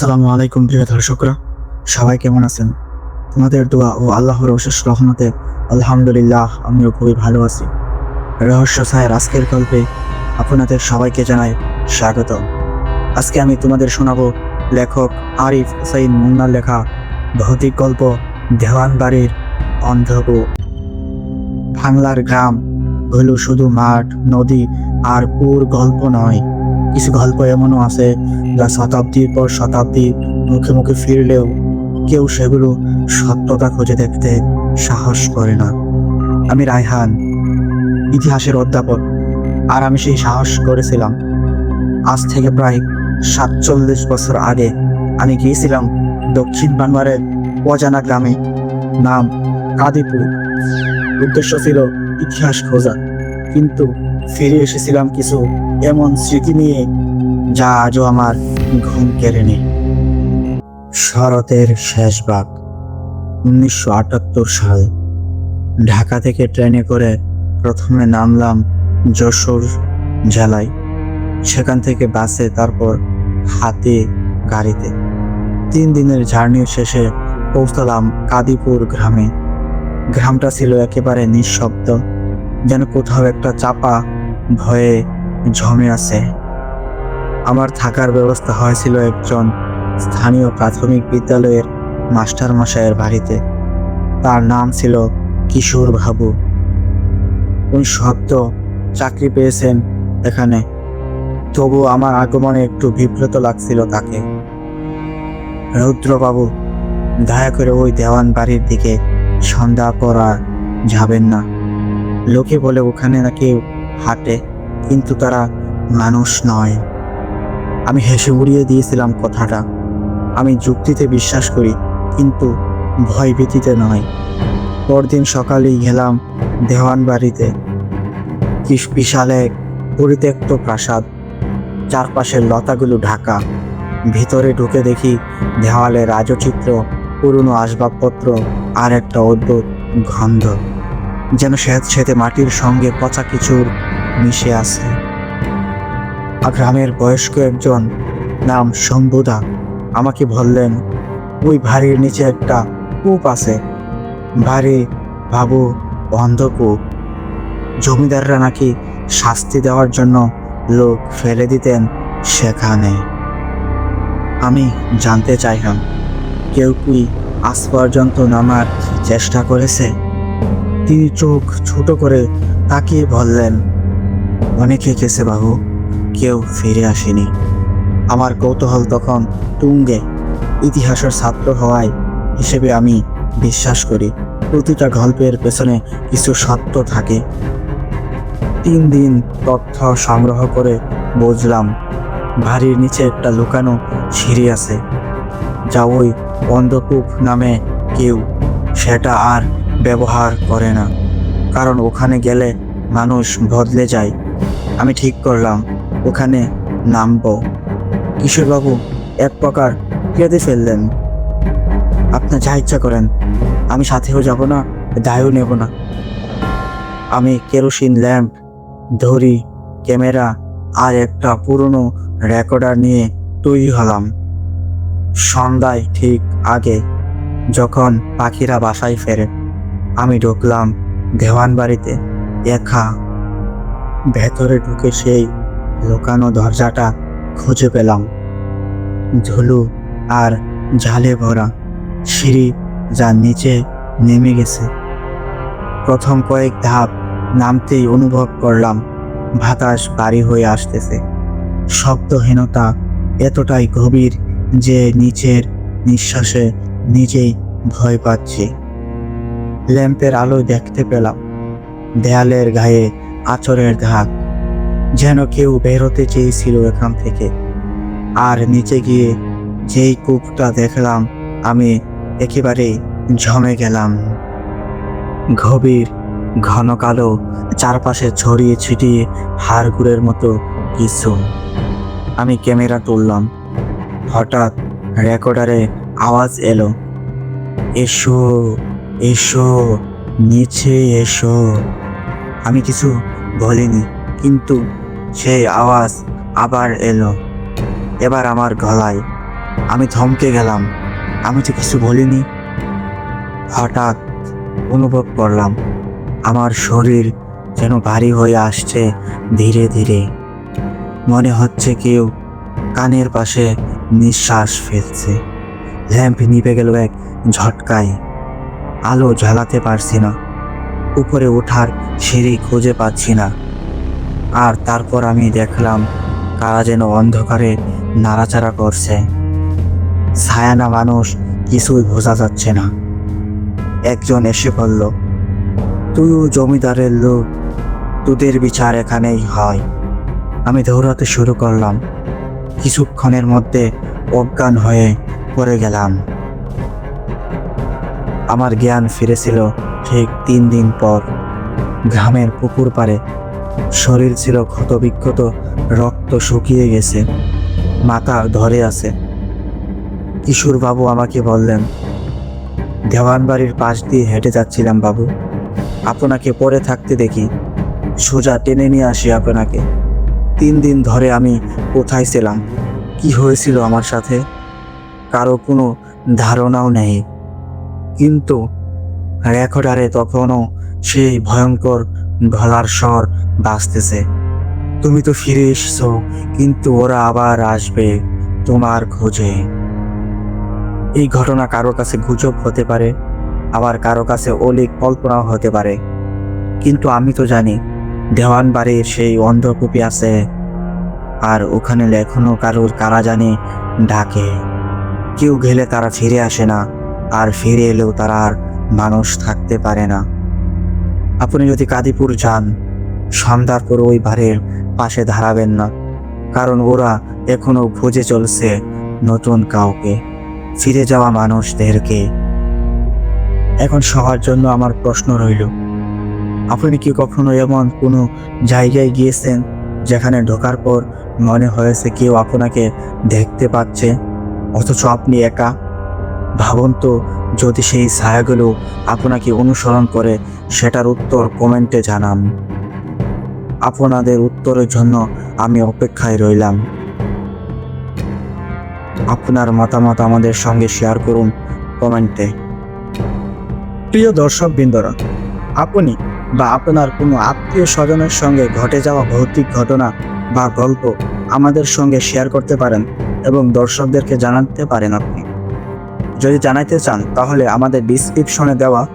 আসসালামু আলাইকুম, প্রিয় দর্শকরা। সবাই কেমন আছেন? তোমাদের দোয়া ও আল্লাহর অশেষ রহমতে আলহামদুলিল্লাহ, আমিও খুবই ভালো আছি। রহস্য সাহের আজকের গল্পে আপনাদের সবাইকে জানাই স্বাগত আজকে আমি তোমাদের শোনাবো লেখক আরিফ হুসাইন মুন্নার লেখা ভৌতিক গল্প দেওয়ান বাড়ির অন্ধকু বাংলার গ্রাম হলো শুধু মাঠ, নদী আর পুর গল্প নয়। কিছু গল্প এমনও আছে যা শতাব্দীর পর শতাব্দী মুখে মুখে ফিরলেও কেউ সেগুলো সত্যতা খুঁজে দেখতে সাহস করে না। আমি রায়হান, ইতিহাসের অধ্যাপক, আর আমি সেই সাহস করেছিলাম। আজ থেকে প্রায় সাতচল্লিশ বছর আগে আমি গিয়েছিলাম দক্ষিণ বাংলার অজানা গ্রামে, নাম কাদিপুর। উদ্দেশ্য ছিল ইতিহাস খোঁজা, কিন্তু ফিরে এসেছিলাম কিছু এমন স্মৃতি নিয়ে যা আজও আমার ঘুম কেড়ে নেই। শরতের শেষ ভাগ উনিশশো আটাত্তর সাল। ঢাকা থেকে ট্রেনে করে প্রথমে নামলাম যশোর জেলায়। সেখান থেকে বাসে, তারপর হাতে গাড়িতে। তিন দিনের জার্নির শেষে পৌঁছালাম কাদিপুর গ্রামে। গ্রামটা ছিল একেবারে নিঃশব্দ, যেন কোথাও একটা চাপা ভয়ে জমে আছে। আমার থাকার ব্যবস্থা হয়েছিল একজন স্থানীয় প্রাথমিক বিদ্যালয়ের মাস্টার মশাইয়ের বাড়িতে। তার নাম ছিল কিশোর বাবু। উনি শব্দ চাকরি পেয়েছেন এখানে। তবু আমার আগমনে একটু বিব্রত লাগছিল তাকে। রৌদ্রবাবু, দয়া করে ওই দেওয়ান বাড়ির দিকে সন্ধ্যা করা যাবেন না। লোকে বলে ওখানে নাকি হাঁটে, কিন্তু তারা মানুষ নয়। আমি হেসে উড়িয়ে দিয়েছিলাম কথাটা। আমি যুক্তিতে বিশ্বাস করি, কিন্তু ভয় ভীতিতে নয়। পরদিন সকালেই গেলাম দেওয়ান বাড়িতে বিশাল এক পরিত্যক্ত প্রাসাদ। চারপাশের লতাগুলো ঢাকা। ভিতরে ঢুকে দেখি দেওয়ালে রাজচিত্র, পুরনো আসবাবপত্র আর একটা অদ্ভুত গন্ধ। যেন স্যাঁত সেতে মাটির সঙ্গে পচা কিছুর মিশে আছে। গ্রামের বয়স্ক একজন নাম শম্ভুদা আমাকে বললেন, ওই ভারির নিচে একটা কূপ আছে। ভারী বাবু অন্ধকূপ। জমিদাররা নাকি শাস্তি দেওয়ার জন্য লোক ফেলে দিতেন সেখানে। আমি জানতে চাইলাম, কেউ কি আজ পর্যন্ত নামার চেষ্টা করেছে? তিনি চোখ ছোট করে তাকিয়ে বললেন, অনেকে গেছে বাবু, কেউ ফিরে আসেনি। আমার কৌতূহল তখন তুঙ্গে। ইতিহাসের ছাত্র হওয়ায় হিসেবে আমি বিশ্বাস করি, প্রতিটা গল্পের পেছনে কিছু সত্য থাকে। তিন দিন তথ্য সংগ্রহ করে বুঝলাম ভারির নিচে একটা লুকানো সিঁড়ি আছে, যা ওই অন্ধকূপ নামে কেউ, সেটা আর ব্যবহার করে না। কারণ ওখানে গেলে মানুষ বদলে যায়। আমি ঠিক করলাম, ওখানে নামবো। কিশোরবাবু এক প্রকার কেঁদে ফেললেন। আপনার যা ইচ্ছা করেন, আমি সাথেও যাব না, দায়ও নেব না। আমি কেরোসিন ল্যাম্প, ধরি, ক্যামেরা আর একটা পুরনো রেকর্ডার নিয়ে তৈরি হলাম। সন্ধ্যায় ঠিক আগে, যখন পাখিরা বাসায় ফেরে। আমি ঢুকলাম দেওয়ান বাড়িতে। একা। ভেতরে ঢুকে সেই লুকানো দরজাটা খুঁজে পেলাম। ঝুলু আর ঝালে ভরা সিঁড়ি যার নিচে নেমে গেছে। প্রথম কয়েক ধাপ নামতেই অনুভব করলাম বাতাস বাড়ি হয়ে আসতেছে। শব্দহীনতা এতটাই গভীর যে নিচের নিঃশ্বাসে নিজেই ভয় পাচ্ছি। ল্যাম্পের আলো দেখতে পেলাম, দেয়ালের গায়ে আচরের ধাক যেন কেউ বেরোতে চেয়েছিল এখান থেকে। আর নিচে গিয়ে যেই কূপটা দেখলাম, আমি একেবারেই ঝমে গেলাম। গভীর, ঘন কালো চারপাশে ছড়িয়ে ছিটিয়ে হাড়গুড়ের মতো কিছু। আমি ক্যামেরা তুললাম। হঠাৎ রেকর্ডারে আওয়াজ এলো। এসো। এসো, নিচে এসো। আমি কিছু বলিনি, কিন্তু সেই আওয়াজ আবার এলো। এবার আমার গলায়, আমি থমকে গেলাম, আমি তো কিছু বলিনি। হঠাৎ অনুভব করলাম, আমার শরীর যেন ভারী হয়ে আসছে ধীরে ধীরে। মনে হচ্ছে কেউ কানের পাশে নিঃশ্বাস ফেলছে। ল্যাম্প নিভে গেল এক ঝটকায়। আলো জ্বালাতে পারছি না। উপরে ওঠার সিঁড়ি খুঁজে পাচ্ছি না। আর তারপর আমি দেখলাম, কারা যেন অন্ধকারে নাড়াচাড়া করছে। ছায়ানা মানুষ কিছুই বোঝা যাচ্ছে না। একজন এসে বলল, তুইও জমিদারের লোক, তোদের বিচার এখানেই হয়। আমি দৌড়াতে শুরু করলাম। কিছুক্ষণের মধ্যে অজ্ঞান হয়ে পড়ে গেলাম। আমার জ্ঞান ফিরেছিল ঠিক তিন দিন পর। গ্রামের পুকুর পাড়ে শরীর ছিল ক্ষতবিক্ষত, রক্ত শুকিয়ে গেছে। মাথা ধরে আছে। কিশোর বাবু আমাকে বললেন দেওয়ান বাড়ির পাশ দিয়ে হেঁটে যাচ্ছিলাম বাবু। আপনাকে পড়ে থাকতে দেখি। সোজা টেনে নিয়ে আসি আপনাকে। তিন দিন ধরে আমি কোথায় ছিলাম? কি হয়েছিল আমার সাথে? কারও কোনো ধারণাও নেই। কিন্তু রেকর্ডারে তখনও সেই ভয়ঙ্কর গলার স্বর বাঁচতেছে তুমি তো ফিরে এসছো, কিন্তু ওরা আবার আসবে তোমার খোঁজে। এই ঘটনা কারও কাছে গুজব হতে পারে, আবার কারও কাছে অলিক কল্পনাও হতে পারে। কিন্তু আমি তো জানি দেওয়ান বাড়ির সেই অন্ধকূপি আছে আর ওখানে এখনও কারোর কারা জানে ডাকে। কেউ গেলে তারা ফিরে আসে না। আর ফিরে এলেও তারা আর মানুষ থাকতে পারে না। আপনি যদি কাদিপুর যান সন্ধ্যার পর ওই বাড়ির পাশে দাঁড়াবেন না, কারণ ওরা এখনও খুঁজে চলছে নতুন কাউকে, ফিরে যাওয়া মানুষদেরকে। এখন সবার জন্য আমার প্রশ্ন রইল, আপনি কি কখনো এমন কোনো জায়গায় গিয়েছেন যেখানে ঢোকার পর মনে হয়েছে কেউ আপনাকে দেখতে পাচ্ছে, অথচ আপনি একা? ভাবুন তো যদি সেই ছায়াগুলো আপনাকে অনুসরণ করে, সেটার উত্তর কমেন্টে জানান। আপনাদের উত্তরের জন্য আমি অপেক্ষায় রইলাম। আপনার মতামত আমাদের সঙ্গে শেয়ার করুন কমেন্টে। প্রিয় দর্শক বৃন্দরা আপনি বা আপনার কোনো আত্মীয় স্বজনের সঙ্গে ঘটে যাওয়া ভৌতিক ঘটনা বা গল্প আমাদের সঙ্গে শেয়ার করতে পারেন এবং দর্শকদেরকে জানাতে পারেন আপনি। যদি জানাইতে চান, তাহলে আমাদের ডিসক্রিপশনে দেওয়া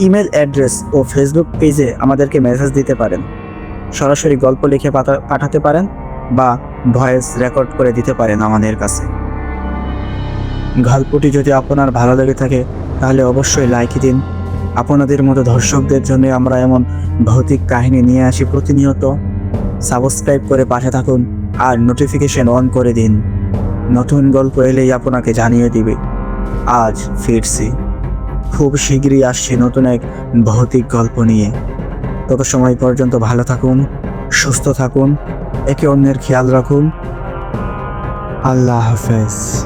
ইমেল অ্যাড্রেস ও ফেসবুক পেজে আমাদেরকে মেসেজ দিতে পারেন। সরাসরি গল্প লিখে পাঠা- পাঠাতে পারেন বা ভয়েস রেকর্ড করে দিতে পারেন আমাদের কাছে। গল্পটি যদি আপনার ভালো লেগে থাকে, তাহলে অবশ্যই লাইক দিন। আপনাদের মতো দর্শকদের জন্য আমরা এমন ভৌতিক কাহিনী নিয়ে আসি প্রতিনিয়ত। সাবস্ক্রাইব করে পাশে থাকুন আর নোটিফিকেশন অন করে দিন। নতুন গল্প এলেই আপনাকে জানিয়ে দিবে। আজ ফিরছি। খুব শীঘ্রই আসছি নতুন এক ভৌতিক গল্প নিয়ে। তত সময় পর্যন্ত ভালো থাকুন, সুস্থ থাকুন, একে অন্যের খেয়াল রাখুন। আল্লাহ হাফেজ।